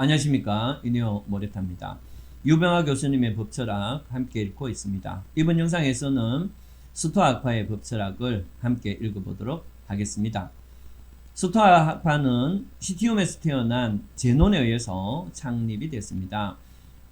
안녕하십니까 이내호 모레타입니다. 유병화 교수님의 법철학 함께 읽고 있습니다. 이번 영상에서는 스토아학파의 법철학을 함께 읽어보도록 하겠습니다. 스토아학파는 시티움에서 태어난 제논에 의해서 창립이 됐습니다.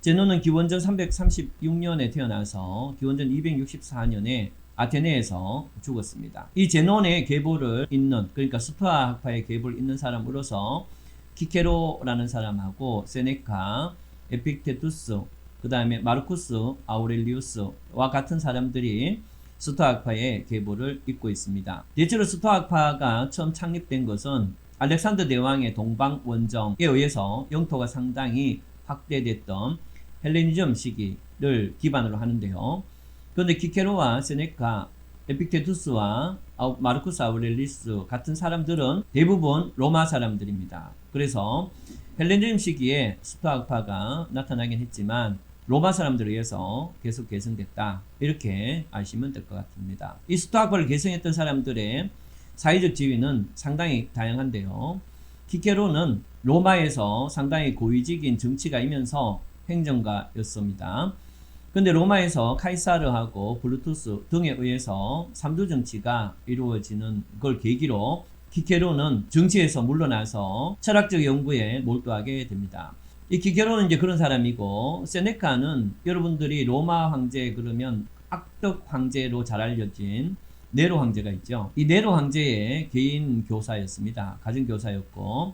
제논은 기원전 336년에 태어나서 기원전 264년에 아테네에서 죽었습니다. 이 제논의 계보를 잇는 그러니까 스토아학파의 계보를 잇는 사람으로서 키케로라는 사람하고 세네카, 에픽테투스, 그 다음에 마르쿠스, 아우렐리우스와 같은 사람들이 스토아파의 계보를 잇고 있습니다. 대체로 스토아파가 처음 창립된 것은 알렉산더 대왕의 동방 원정에 의해서 영토가 상당히 확대됐던 헬레니즘 시기를 기반으로 하는데요. 그런데 키케로와 세네카, 에픽테투스와 마르쿠스 아우렐리스 같은 사람들은 대부분 로마 사람들입니다. 그래서 헬레니즘 시기에 스토아파가 나타나긴 했지만 로마 사람들에 의해서 계속 개성됐다. 이렇게 아시면 될 것 같습니다. 이 스토아파를 개성했던 사람들의 사회적 지위는 상당히 다양한데요. 키케로는 로마에서 상당히 고위직인 정치가이면서 행정가였습니다. 근데 로마에서 카이사르하고 블루투스 등에 의해서 삼두 정치가 이루어지는 걸 계기로 키케로는 정치에서 물러나서 철학적 연구에 몰두하게 됩니다. 이 키케로는 이제 그런 사람이고 세네카는 여러분들이 로마 황제 그러면 악덕 황제로 잘 알려진 네로 황제가 있죠. 이 네로 황제의 개인 교사였습니다. 가정 교사였고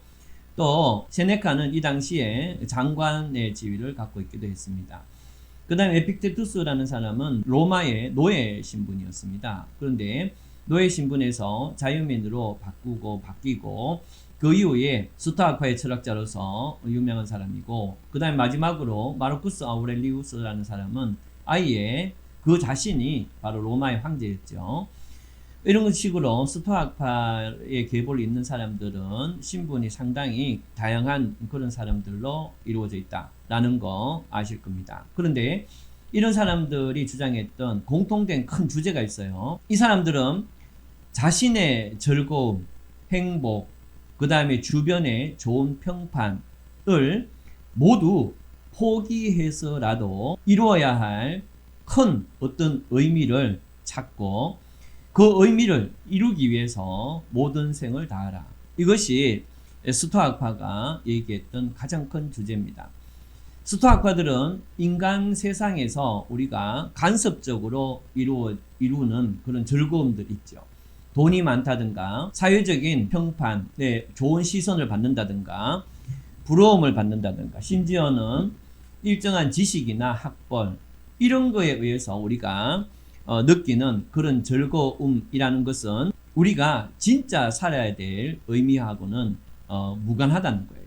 또 세네카는 이 당시에 장관의 지위를 갖고 있기도 했습니다. 그 다음에 에픽테투스라는 사람은 로마의 노예 신분이었습니다. 그런데 노예 신분에서 자유민으로 바꾸고 바뀌고 그 이후에 스토아파의 철학자로서 유명한 사람이고 그 다음에 마지막으로 마르쿠스 아우렐리우스라는 사람은 아예 그 자신이 바로 로마의 황제였죠. 이런 식으로 스토아파의 계보를 잇는 사람들은 신분이 상당히 다양한 그런 사람들로 이루어져 있다 라는 거 아실 겁니다. 그런데 이런 사람들이 주장했던 공통된 큰 주제가 있어요. 이 사람들은 자신의 즐거움, 행복, 그 다음에 주변의 좋은 평판을 모두 포기해서라도 이루어야 할 큰 어떤 의미를 찾고 그 의미를 이루기 위해서 모든 생을 다하라. 이것이 스토아파가 얘기했던 가장 큰 주제입니다. 스토아파들은 인간 세상에서 우리가 간섭적으로 이루어, 이루는 그런 즐거움들 있죠. 돈이 많다든가, 사회적인 평판에 좋은 시선을 받는다든가, 부러움을 받는다든가, 심지어는 일정한 지식이나 학벌, 이런 거에 의해서 우리가 어, 느끼는 그런 즐거움이라는 것은 우리가 진짜 살아야 될 의미하고는 어, 무관하다는 거예요.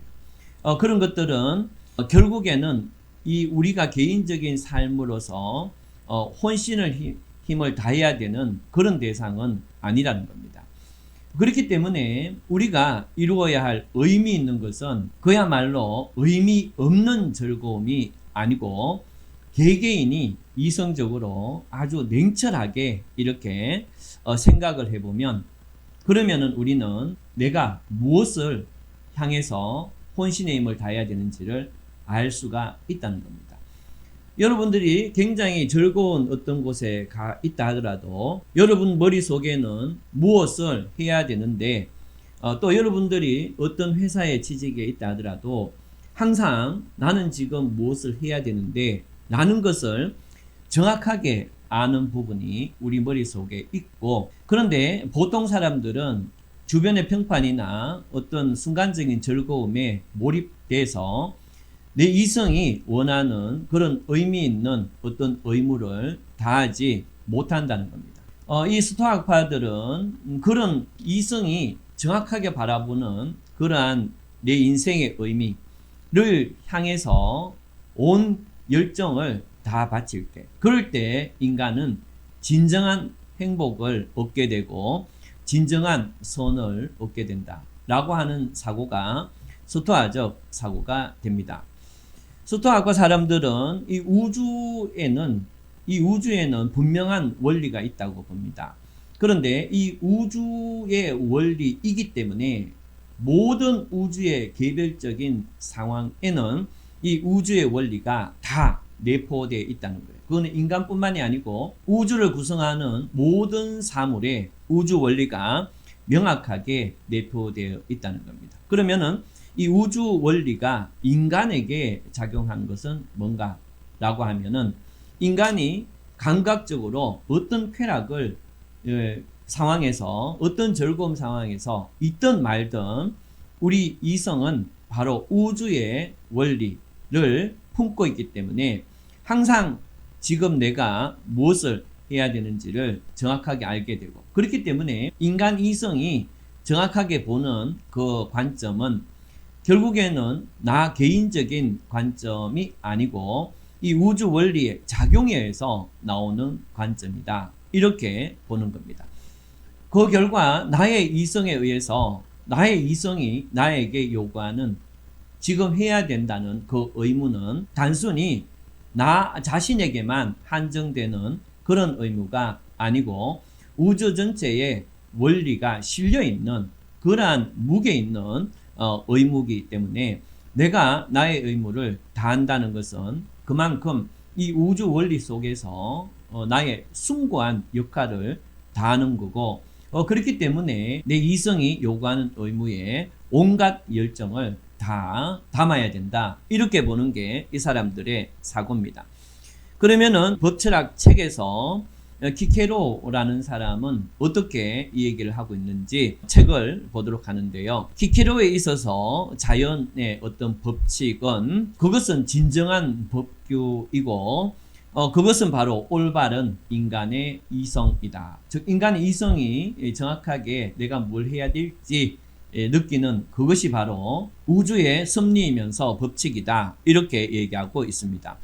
어, 그런 것들은 어, 결국에는 이 우리가 개인적인 삶으로서 어, 혼신을 힘, 힘을 다해야 되는 그런 대상은 아니라는 겁니다. 그렇기 때문에 우리가 이루어야 할 의미 있는 것은 그야말로 의미 없는 즐거움이 아니고 개개인이 이성적으로 아주 냉철하게 이렇게 어, 생각을 해보면 그러면은 우리는 내가 무엇을 향해서 혼신의 힘을 다해야 되는지를 알 수가 있다는 겁니다. 여러분들이 굉장히 즐거운 어떤 곳에 가 있다 하더라도 여러분 머릿속에는 무엇을 해야 되는데 어, 또 여러분들이 어떤 회사에 취직해 있다 하더라도 항상 나는 지금 무엇을 해야 되는데 라는 것을 정확하게 아는 부분이 우리 머릿속에 있고 그런데 보통 사람들은 주변의 평판이나 어떤 순간적인 즐거움에 몰입돼서 내 이성이 원하는 그런 의미 있는 어떤 의무를 다하지 못한다는 겁니다. 어, 이 스토아파들은 그런 이성이 정확하게 바라보는 그러한 내 인생의 의미를 향해서 온 열정을 다 바칠 때, 그럴 때 인간은 진정한 행복을 얻게 되고 진정한 선을 얻게 된다. 라고 하는 사고가 스토아적 사고가 됩니다. 스토아과 사람들은 이 우주에는 이 우주에는 분명한 원리가 있다고 봅니다. 그런데 이 우주의 원리이기 때문에 모든 우주의 개별적인 상황에는 이 우주의 원리가 다 내포되어 있다는 거예요. 그거는 인간뿐만이 아니고 우주를 구성하는 모든 사물에 우주 원리가 명확하게 내포되어 있다는 겁니다. 그러면은 이 우주 원리가 인간에게 작용한 것은 뭔가라고 하면은 인간이 감각적으로 어떤 쾌락을 예, 상황에서 어떤 즐거움 상황에서 있든 말든 우리 이성은 바로 우주의 원리를 품고 있기 때문에 항상 지금 내가 무엇을 해야 되는지를 정확하게 알게 되고 그렇기 때문에 인간 이성이 정확하게 보는 그 관점은 결국에는 나 개인적인 관점이 아니고 이 우주 원리의 작용에 의해서 나오는 관점이다. 이렇게 보는 겁니다. 그 결과 나의 이성에 의해서 나의 이성이 나에게 요구하는 지금 해야 된다는 그 의무는 단순히 나 자신에게만 한정되는 그런 의무가 아니고 우주 전체에 원리가 실려 있는 그러한 무게 있는 어, 의무이기 때문에 내가 나의 의무를 다한다는 것은 그만큼 이 우주 원리 속에서 어, 나의 숭고한 역할을 다하는 거고 어, 그렇기 때문에 내 이성이 요구하는 의무에 온갖 열정을 다 담아야 된다. 이렇게 보는 게 이 사람들의 사고입니다. 그러면은 법철학 책에서 키케로라는 사람은 어떻게 이 얘기를 하고 있는지 책을 보도록 하는데요. 키케로에 있어서 자연의 어떤 법칙은 그것은 진정한 법규이고 어, 그것은 바로 올바른 인간의 이성이다. 즉, 인간의 이성이 정확하게 내가 뭘 해야 될지 예, 느끼는 그것이 바로 우주의 섭리이면서 법칙이다. 이렇게 얘기하고 있습니다.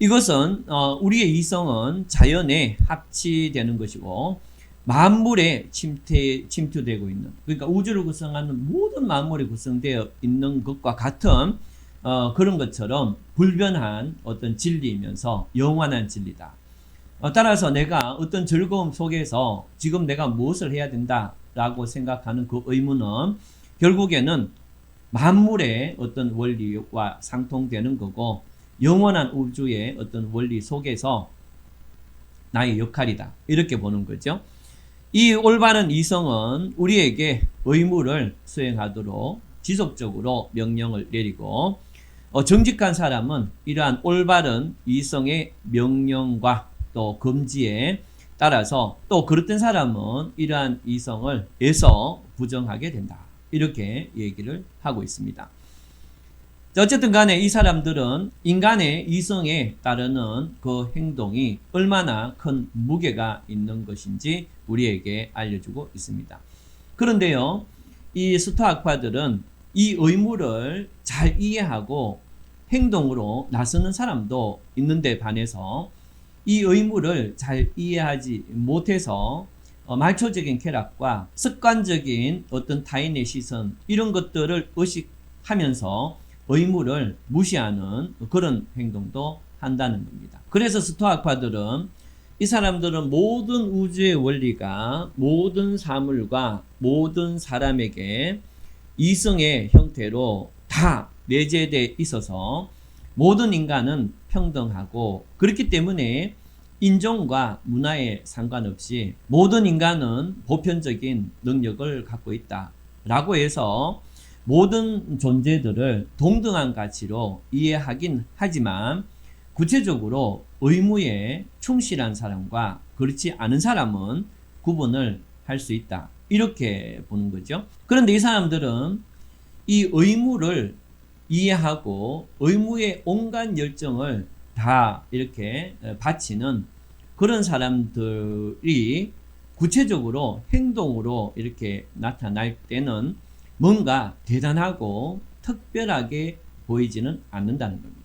이것은 어, 우리의 이성은 자연에 합치되는 것이고 만물에 침투, 침투되고 있는 그러니까 우주를 구성하는 모든 만물이 구성되어 있는 것과 같은 어, 그런 것처럼 불변한 어떤 진리이면서 영원한 진리다. 어, 따라서 내가 어떤 즐거움 속에서 지금 내가 무엇을 해야 된다라고 생각하는 그 의무는 결국에는 만물의 어떤 원리와 상통되는 거고 영원한 우주의 어떤 원리 속에서 나의 역할이다. 이렇게 보는 거죠. 이 올바른 이성은 우리에게 의무를 수행하도록 지속적으로 명령을 내리고 어, 정직한 사람은 이러한 올바른 이성의 명령과 또 금지에 따라서 또 그릇된 사람은 이러한 이성을 애서 부정하게 된다. 이렇게 얘기를 하고 있습니다. 어쨌든 간에 이 사람들은 인간의 이성에 따르는 그 행동이 얼마나 큰 무게가 있는 것인지 우리에게 알려주고 있습니다. 그런데요, 이 스토아파들은 이 의무를 잘 이해하고 행동으로 나서는 사람도 있는데 반해서 이 의무를 잘 이해하지 못해서 어, 말초적인 쾌락과 습관적인 어떤 타인의 시선 이런 것들을 의식하면서 의무를 무시하는 그런 행동도 한다는 겁니다. 그래서 스토아파들은 이 사람들은 모든 우주의 원리가 모든 사물과 모든 사람에게 이성의 형태로 다 내재되어 있어서 모든 인간은 평등하고 그렇기 때문에 인종과 문화에 상관없이 모든 인간은 보편적인 능력을 갖고 있다. 라고 해서 모든 존재들을 동등한 가치로 이해하긴 하지만 구체적으로 의무에 충실한 사람과 그렇지 않은 사람은 구분을 할 수 있다. 이렇게 보는 거죠. 그런데 이 사람들은 이 의무를 이해하고 의무의 온갖 열정을 다 이렇게 바치는 그런 사람들이 구체적으로 행동으로 이렇게 나타날 때는 뭔가 대단하고 특별하게 보이지는 않는다는 겁니다.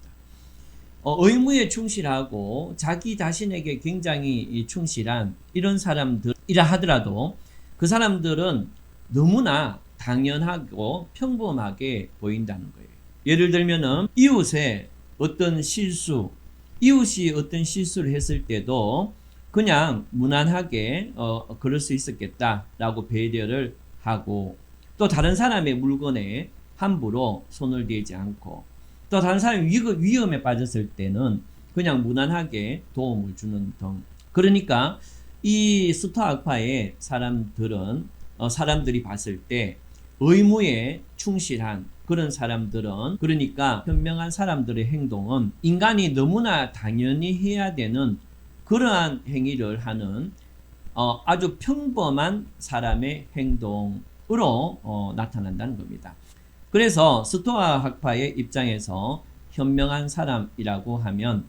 어, 의무에 충실하고 자기 자신에게 굉장히 충실한 이런 사람들이라 하더라도 그 사람들은 너무나 당연하고 평범하게 보인다는 거예요. 예를 들면은 이웃의 어떤 실수, 이웃이 어떤 실수를 했을 때도 그냥 무난하게 어, 그럴 수 있었겠다라고 배려를 하고 또 다른 사람의 물건에 함부로 손을 대지 않고 또 다른 사람이 위- 위험에 빠졌을 때는 그냥 무난하게 도움을 주는 등. 그러니까 이 스토아파의 사람들은 어, 사람들이 봤을 때 의무에 충실한 그런 사람들은 그러니까 현명한 사람들의 행동은 인간이 너무나 당연히 해야 되는 그러한 행위를 하는 어, 아주 평범한 사람의 행동 으로 어, 나타난다는 겁니다. 그래서 스토아 학파의 입장에서 현명한 사람이라고 하면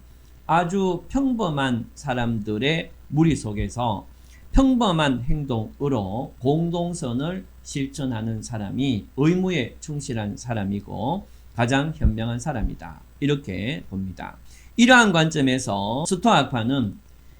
아주 평범한 사람들의 무리 속에서 평범한 행동으로 공동선을 실천하는 사람이 의무에 충실한 사람이고 가장 현명한 사람이다. 이렇게 봅니다. 이러한 관점에서 스토아파는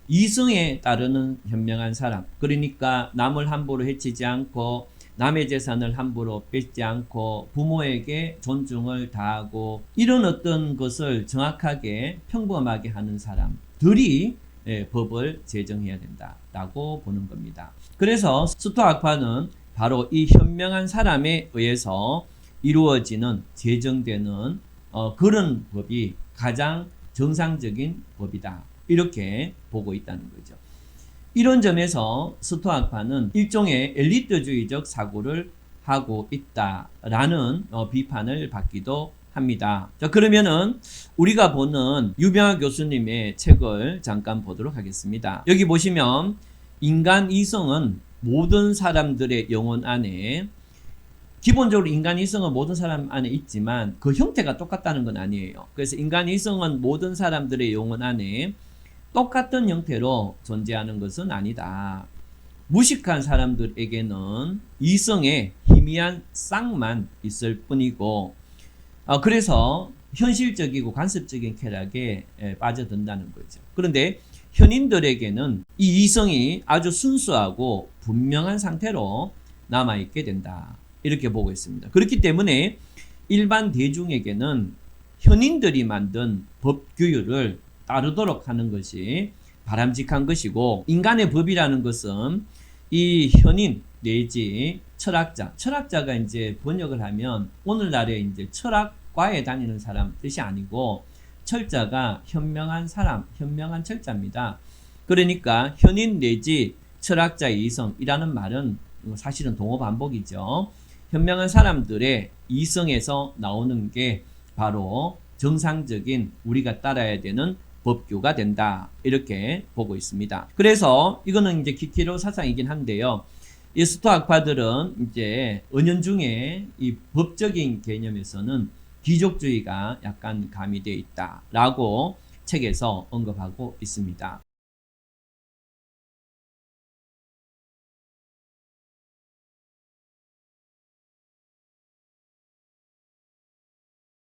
이성에 따르는 현명한 사람, 그러니까 남을 함부로 해치지 않고 남의 재산을 함부로 뺏지 않고 부모에게 존중을 다하고 이런 어떤 것을 정확하게 평범하게 하는 사람들이 예, 법을 제정해야 된다라고 보는 겁니다. 그래서 스토아파는 바로 이 현명한 사람에 의해서 이루어지는 제정되는 어, 그런 법이 가장 정상적인 법이다. 이렇게 보고 있다는 거죠. 이런 점에서 스토아파는 일종의 엘리트주의적 사고를 하고 있다라는 어, 비판을 받기도 합니다. 자, 그러면은 우리가 보는 유병아 교수님의 책을 잠깐 보도록 하겠습니다. 여기 보시면 인간 이성은 모든 사람들의 영혼 안에 기본적으로 인간 이성은 모든 사람 안에 있지만 그 형태가 똑같다는 건 아니에요. 그래서 인간 이성은 모든 사람들의 영혼 안에 똑같은 형태로 존재하는 것은 아니다. 무식한 사람들에게는 이성의 희미한 쌍만 있을 뿐이고, 어, 그래서 현실적이고 관습적인 쾌락에 에, 빠져든다는 거죠. 그런데 현인들에게는 이 이성이 아주 순수하고 분명한 상태로 남아있게 된다. 이렇게 보고 있습니다. 그렇기 때문에 일반 대중에게는 현인들이 만든 법규율을 따르도록 하는 것이 바람직한 것이고 인간의 법이라는 것은 이 현인 내지 철학자, 철학자가 이제 번역을 하면 오늘날에 이제 철학과에 다니는 사람 뜻이 아니고 철자가 현명한 사람, 현명한 철자입니다. 그러니까 현인 내지 철학자의 이성이라는 말은 사실은 동어 반복이죠. 현명한 사람들의 이성에서 나오는 게 바로 정상적인 우리가 따라야 되는 법규가 된다. 이렇게 보고 있습니다. 그래서 이거는 이제 키키로 사상이긴 한데요. 이 스토아파들은 이제 은연중에 이 법적인 개념에서는 귀족주의가 약간 가미되어 있다라고 책에서 언급하고 있습니다.